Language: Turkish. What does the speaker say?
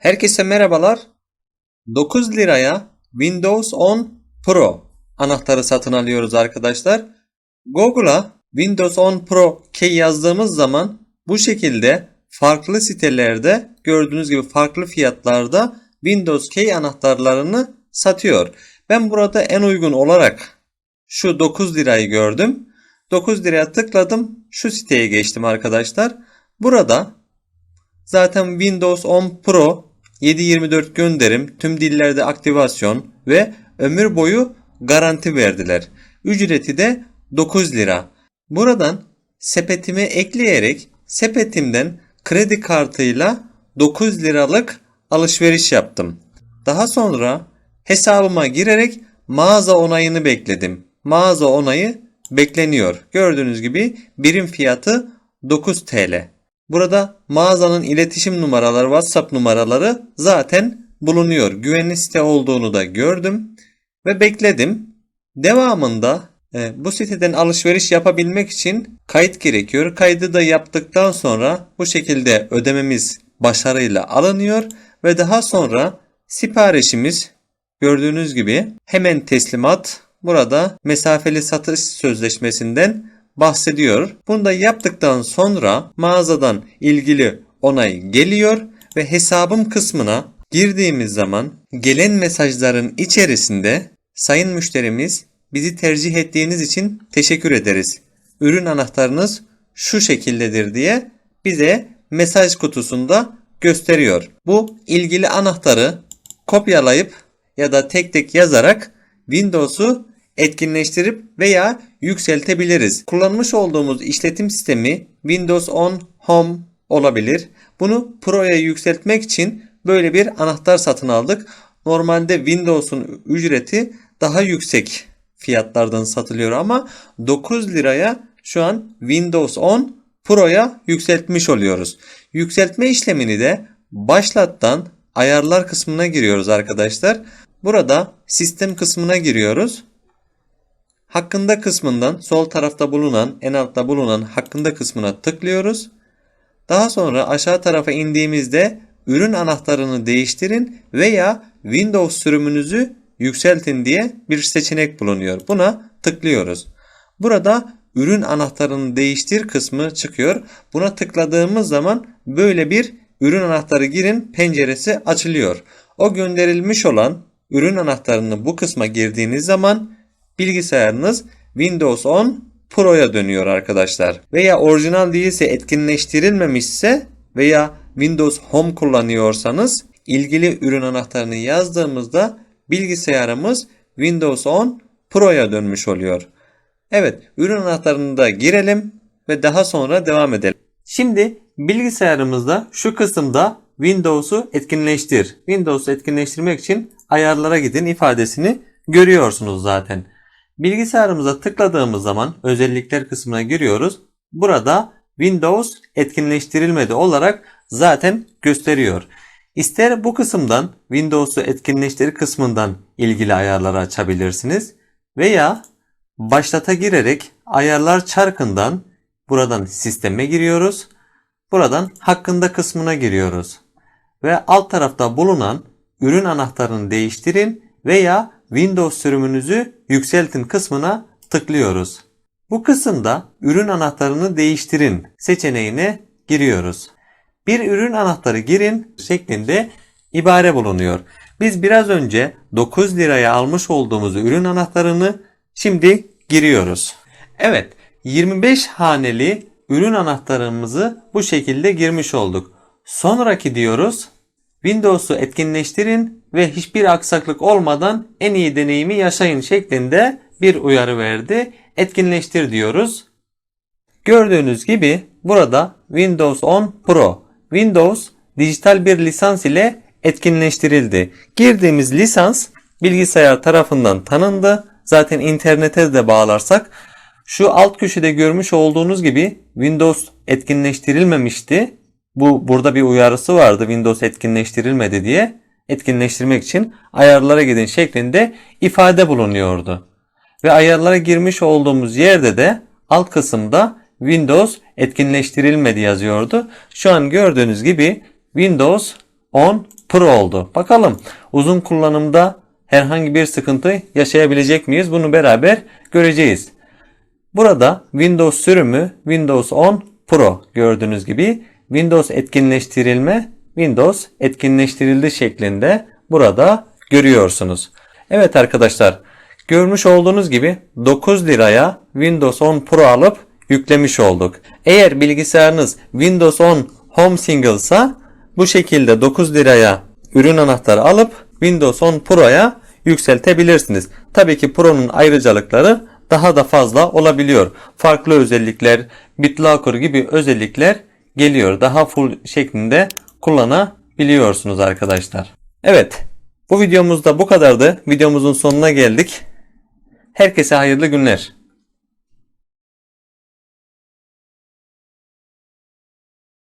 Herkese merhabalar. 9 liraya Windows 10 Pro anahtarı satın alıyoruz arkadaşlar. Google'a Windows 10 Pro key yazdığımız zaman bu şekilde farklı sitelerde gördüğünüz gibi farklı fiyatlarda Windows key anahtarlarını satıyor. Ben burada en uygun olarak şu 9 lirayı gördüm. 9 liraya tıkladım. Şu siteye geçtim arkadaşlar. Burada zaten Windows 10 Pro 7/24 gönderim, tüm dillerde aktivasyon ve ömür boyu garanti verdiler. Ücreti de 9 lira. Buradan sepetime ekleyerek sepetimden kredi kartıyla 9 liralık alışveriş yaptım. Daha sonra hesabıma girerek mağaza onayını bekledim. Mağaza onayı bekleniyor. Gördüğünüz gibi birim fiyatı 9 TL. Burada mağazanın iletişim numaraları, WhatsApp numaraları zaten bulunuyor. Güvenli site olduğunu da gördüm ve bekledim. Devamında e, bu siteden alışveriş yapabilmek için kayıt gerekiyor. Kaydı da yaptıktan sonra bu şekilde ödememiz başarıyla alınıyor ve daha sonra siparişimiz gördüğünüz gibi hemen teslimat burada mesafeli satış sözleşmesinden bahsediyor. Bunu da yaptıktan sonra mağazadan ilgili onay geliyor ve hesabım kısmına girdiğimiz zaman gelen mesajların içerisinde sayın müşterimiz bizi tercih ettiğiniz için teşekkür ederiz. Ürün anahtarınız şu şekildedir diye bize mesaj kutusunda gösteriyor. Bu ilgili anahtarı kopyalayıp ya da tek tek yazarak Windows'u etkinleştirip veya yükseltebiliriz. Kullanmış olduğumuz işletim sistemi Windows 10 Home olabilir. Bunu Pro'ya yükseltmek için böyle bir anahtar satın aldık. Normalde Windows'un ücreti daha yüksek fiyatlardan satılıyor ama 9 liraya şu an Windows 10 Pro'ya yükseltmiş oluyoruz. Yükseltme işlemini de başlattan ayarlar kısmına giriyoruz arkadaşlar. Burada sistem kısmına giriyoruz. Hakkında kısmından sol tarafta bulunan en altta bulunan hakkında kısmına tıklıyoruz. Daha sonra aşağı tarafa indiğimizde ürün anahtarını değiştirin veya Windows sürümünüzü yükseltin diye bir seçenek bulunuyor. Buna tıklıyoruz. Burada ürün anahtarını değiştir kısmı çıkıyor. Buna tıkladığımız zaman böyle bir ürün anahtarı girin penceresi açılıyor. O gönderilmiş olan ürün anahtarını bu kısma girdiğiniz zaman bilgisayarınız Windows 10 Pro'ya dönüyor arkadaşlar. Veya orijinal değilse etkinleştirilmemişse veya Windows Home kullanıyorsanız ilgili ürün anahtarını yazdığımızda bilgisayarımız Windows 10 Pro'ya dönmüş oluyor. Evet, ürün anahtarını da girelim ve daha sonra devam edelim. Şimdi bilgisayarımızda şu kısımda Windows'u etkinleştir. Windows'u etkinleştirmek için ayarlara gidin ifadesini görüyorsunuz zaten. Bilgisayarımıza tıkladığımız zaman özellikler kısmına giriyoruz. Burada Windows etkinleştirilmedi olarak zaten gösteriyor. İster bu kısımdan Windows'u etkinleştir kısmından ilgili ayarları açabilirsiniz veya başlata girerek ayarlar çarkından buradan sisteme giriyoruz. Buradan hakkında kısmına giriyoruz. Ve alt tarafta bulunan ürün anahtarını değiştirin veya Windows sürümünüzü yükseltin kısmına tıklıyoruz. Bu kısımda ürün anahtarını değiştirin seçeneğine giriyoruz. Bir ürün anahtarı girin şeklinde ibare bulunuyor. Biz biraz önce 9 liraya almış olduğumuz ürün anahtarını şimdi giriyoruz. Evet 25 haneli ürün anahtarımızı bu şekilde girmiş olduk. Sonraki diyoruz. Windows'u etkinleştirin ve hiçbir aksaklık olmadan en iyi deneyimi yaşayın şeklinde bir uyarı verdi. Etkinleştir diyoruz. Gördüğünüz gibi burada Windows 10 Pro, Windows dijital bir lisans ile etkinleştirildi. Girdiğimiz lisans bilgisayar tarafından tanındı. Zaten internete de bağlarsak şu alt köşede görmüş olduğunuz gibi Windows etkinleştirilmemişti. Bu burada bir uyarısı vardı Windows etkinleştirilmedi diye. Etkinleştirmek için ayarlara gidin şeklinde ifade bulunuyordu. Ve ayarlara girmiş olduğumuz yerde de alt kısımda Windows etkinleştirilmedi yazıyordu. Şu an gördüğünüz gibi Windows 10 Pro oldu. Bakalım uzun kullanımda herhangi bir sıkıntı yaşayabilecek miyiz? Bunu beraber göreceğiz. Burada Windows sürümü Windows 10 Pro gördüğünüz gibi Windows etkinleştirilme Windows etkinleştirildi şeklinde burada görüyorsunuz. Evet arkadaşlar görmüş olduğunuz gibi 9 liraya Windows 10 Pro alıp yüklemiş olduk. Eğer bilgisayarınız Windows 10 Home Single'sa bu şekilde 9 liraya ürün anahtarı alıp Windows 10 Pro'ya yükseltebilirsiniz. Tabii ki Pro'nun ayrıcalıkları daha da fazla olabiliyor. Farklı özellikler, BitLocker gibi özellikler geliyor. Daha full şeklinde kullanabiliyorsunuz arkadaşlar. Evet, bu videomuz da bu kadardı. Videomuzun sonuna geldik. Herkese hayırlı günler.